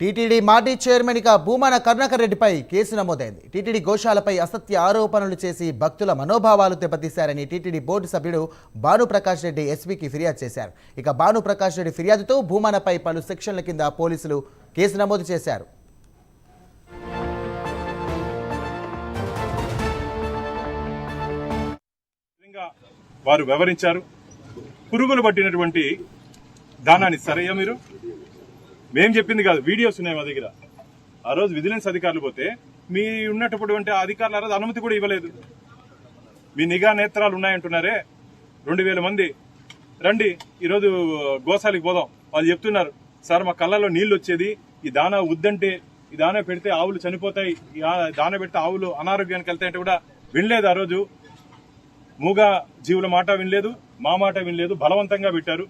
TTD మాజీ చైర్మన్గా భూమన కరుణాకర్ రెడ్డిపై కేసు నమోదైంది. టీటీడీ గోశాలపై అసత్య ఆరోపణలు చేసి భక్తుల మనోభావాలు దెబ్బతీశారని టీటీడీ బోర్డు సభ్యుడు భానుప్రకాష్ రెడ్డి ఎస్పీకి ఫిర్యాదు చేశారు. ఇక భానుప్రకాష్ రెడ్డి ఫిర్యాదుతో భూమనపై పలు సెక్షన్ల కింద పోలీసులు కేసు నమోదు చేశారు. వారు వివరించారు. పురుగులు పట్టినటువంటి దానాన్ని సరయ్యా మీరు? మేం చెప్పింది కాదు వీడియోస్ ఉన్నాయి మా దగ్గర. ఆ రోజు విజిలెన్స్ అధికారులు పోతే మీ ఉన్నటువంటి అధికారులు ఆ రోజు అనుమతి కూడా ఇవ్వలేదు. మీ నిఘా నేత్రాలు ఉన్నాయంటున్నారే రెండు వేల మంది. రండి ఈరోజు గోసాలికి పోదాం. వాళ్ళు చెప్తున్నారు సార్ మా కళ్ళలో నీళ్ళు వచ్చేది ఈ దానా వద్దంటే ఈ దాన పెడితే ఆవులు చనిపోతాయి దాన ఆ- పెడితే ఆవులు అనారోగ్యానికి వెళ్తాయంటే కూడా వినలేదు ఆ రోజు. మూగా జీవుల మాట వినలేదు మా మాట వినలేదు బలవంతంగా పెట్టారు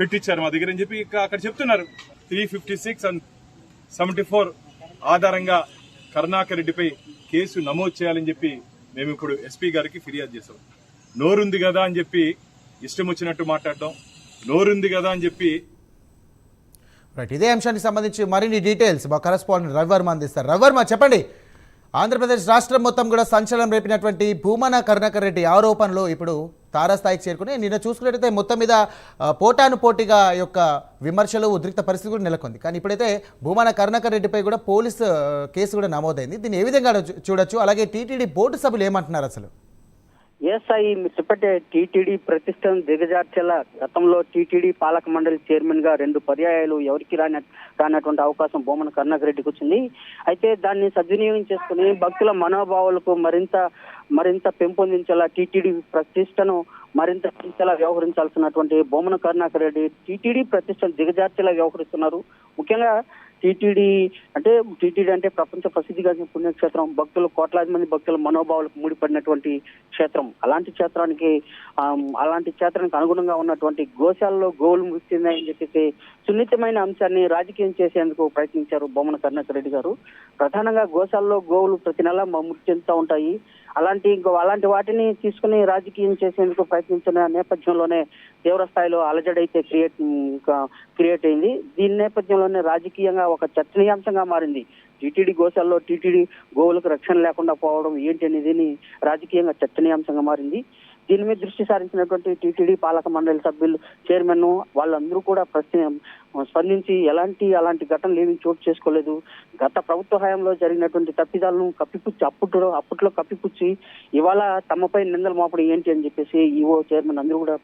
పెట్టించారు మా దగ్గర అని చెప్పి అక్కడ చెప్తున్నారు. Three fifty six and seventy four ఆధారంగా కరుణాకర్ రెడ్డిపై కేసు నమోదు చేయాలని చెప్పి మేము ఇప్పుడు ఎస్పీ గారికి ఫిర్యాదు చేసాం నోరుంది కదా అని చెప్పి ఇష్టం వచ్చినట్టు మాట్లాడడం నోరుంది కదా అని చెప్పి రైట్ ఇదే అంశానికి సంబంధించి మరిన్ని డీటెయిల్స్ మా కరెస్పాండెంట్ రవివర్మ అందిస్తారు. రవివర్మ చెప్పండి. ఆంధ్రప్రదేశ్ రాష్ట్రం మొత్తం కూడా సంచలనం రేపినటువంటి భూమన కరుణాకర్ రెడ్డి ఆరోపణలు ఇప్పుడు తారాస్థాయికి చేరుకుని నిన్న చూసుకున్నట్టయితే మొత్తం మీద పోటాను పోటీగా యొక్క విమర్శలు ఉద్రిక్త పరిస్థితి కూడా నెలకొంది. కానీ ఇప్పుడైతే భూమాన కరుణాకర్ రెడ్డిపై కూడా పోలీసు కేసు కూడా నమోదైంది. దీన్ని ఏ విధంగా చూడొచ్చు? అలాగే టీటీడీ బోర్డు సభ్యులు ఏమంటున్నారు అసలు? ఎస్ఐ చెప్పటే టీటీడీ ప్రతిష్టను దిగజార్చేలా గతంలో టీటీడీ పాలక మండలి చైర్మన్గా రెండు పర్యాయాలు ఎవరికి రాని రానటువంటి అవకాశం బొమ్మన కరుణాకర్ రెడ్డికి వచ్చింది. అయితే దాన్ని సద్వినియోగం చేసుకుని భక్తుల మనోభావాలకు మరింత మరింత పెంపొందించేలా టీటీడీ ప్రతిష్టను మరింత పెంచేలా వ్యవహరించాల్సినటువంటి బొమ్మన కరుణాకర్ రెడ్డి టీటీడీ ప్రతిష్టను దిగజార్చేలా వ్యవహరిస్తున్నారు. ముఖ్యంగా టీటీడీ అంటే టీటీడీ అంటే ప్రపంచ ప్రసిద్ధిగాంచిన పుణ్యక్షేత్రం. భక్తులు కోట్లాది మంది భక్తుల మనోభావాలకు ముడిపడినటువంటి క్షేత్రం. అలాంటి క్షేత్రానికి అలాంటి క్షేత్రానికి అనుగుణంగా ఉన్నటువంటి గోశాలలో గోవులు ముగిస్తున్నాయని చెప్పేసి సున్నితమైన అంశాన్ని రాజకీయం చేసేందుకు ప్రయత్నించారు బొమ్మన కరుణాకర్ రెడ్డి గారు. ప్రధానంగా గోశాలలో గోవులు ప్రతి నెల మృతి చెందుతూ ఉంటాయి. అలాంటి ఇంకో అలాంటి వాటిని తీసుకుని రాజకీయం చేసేందుకు ప్రయత్నించిన నేపథ్యంలోనే తీవ్ర స్థాయిలో అలజడైతే క్రియేట్ క్రియేట్ అయింది. దీని నేపథ్యంలోనే రాజకీయంగా ఒక చర్చనీయాంశంగా మారింది. టీటీడీ గోశాలలో టీటీడీ గోవులకు రక్షణ లేకుండా పోవడం ఏంటి అనేది రాజకీయంగా చర్చనీయాంశంగా మారింది. దీని మీద దృష్టి సారించినటువంటి టీటీడీ పాలక మండలి సభ్యులు చైర్మన్ వాళ్ళందరూ కూడా ప్రశ్న స్పందించి ఎలాంటి అలాంటి ఘటనలు ఏమీ చోటు చేసుకోలేదు. గత ప్రభుత్వ హయాంలో జరిగినటువంటి తప్పిదాలను కప్పిపుచ్చి అప్పట్లో అప్పట్లో కప్పిపుచ్చి ఇవాళ తమపై నిందలు మోపడం ఏంటి అని చెప్పేసి ఈఓ చైర్మన్ అందరూ కూడా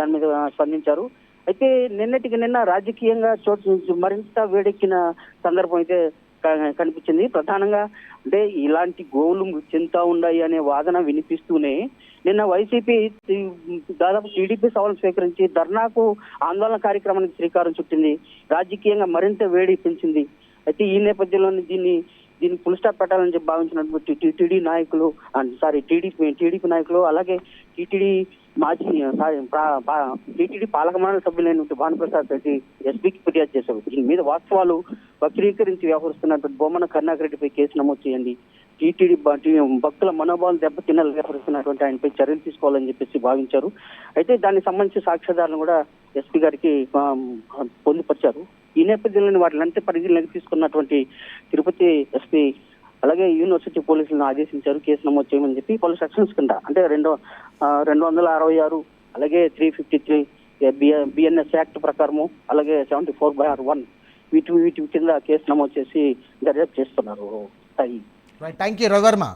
దాని మీద స్పందించారు. అయితే నిన్నటికి నిన్న రాజకీయంగా చోటు మరింత వేడెక్కిన సందర్భం అయితే కనిపించింది. ప్రధానంగా అంటే ఇలాంటి గోవులు చెందుతా ఉన్నాయి అనే వాదన వినిపిస్తూనే నిన్న వైసీపీ దాదాపు టీడీపీ సవాలు స్వీకరించి ధర్నాకు ఆందోళన కార్యక్రమానికి శ్రీకారం చుట్టింది. రాజకీయంగా మరింత వేడి పెంచింది. అయితే ఈ నేపథ్యంలోనే దీన్ని దీన్ని ఫుల్ స్టాప్ పెట్టాలని చెప్పి భావించినటువంటి టీటీడీ నాయకులు సారీ టీడీపీ టీడీపీ నాయకులు అలాగే టీటీడీ మాజీ సారీ పా- టీటీడీ పాలక మండలి సభ్యులైనటువంటి భానుప్రసాద్ రెడ్డి ఎస్పీకి ఫిర్యాదు చేశారు. దీని మీద వాస్తవాలు వక్రీకరించి వ్యవహరిస్తున్నటువంటి బొమ్మన కరుణాకర్ రెడ్డిపై కేసు నమోదు చేయండి. టీటీడీ భక్తుల మనోభావం దెబ్బతిన్నలు వ్యవహరిస్తున్నటువంటి ఆయనపై చర్యలు తీసుకోవాలని చెప్పేసి భావించారు. అయితే దానికి సంబంధించి సాక్ష్యాధారాలను కూడా ఎస్పీ గారికి పొందుపరిచారు. ఈ నేపథ్యంలో వాటిలంతా పరిధిలోకి తీసుకున్నటువంటి తిరుపతి ఎస్పీ అలాగే యూనివర్సిటీ పోలీసులను ఆదేశించారు కేసు నమోదు చేయమని చెప్పి పలు సెక్షన్స్ కింద. అంటే రెండు రెండు వందల అరవై ఆరు అలాగే three fifty three B N S act ప్రకారము అలాగే seventy four by R one వీటి వీటి కింద కేసు నమోదు చేసి దర్యాప్తు చేస్తున్నారు. Thank you Ravi Varma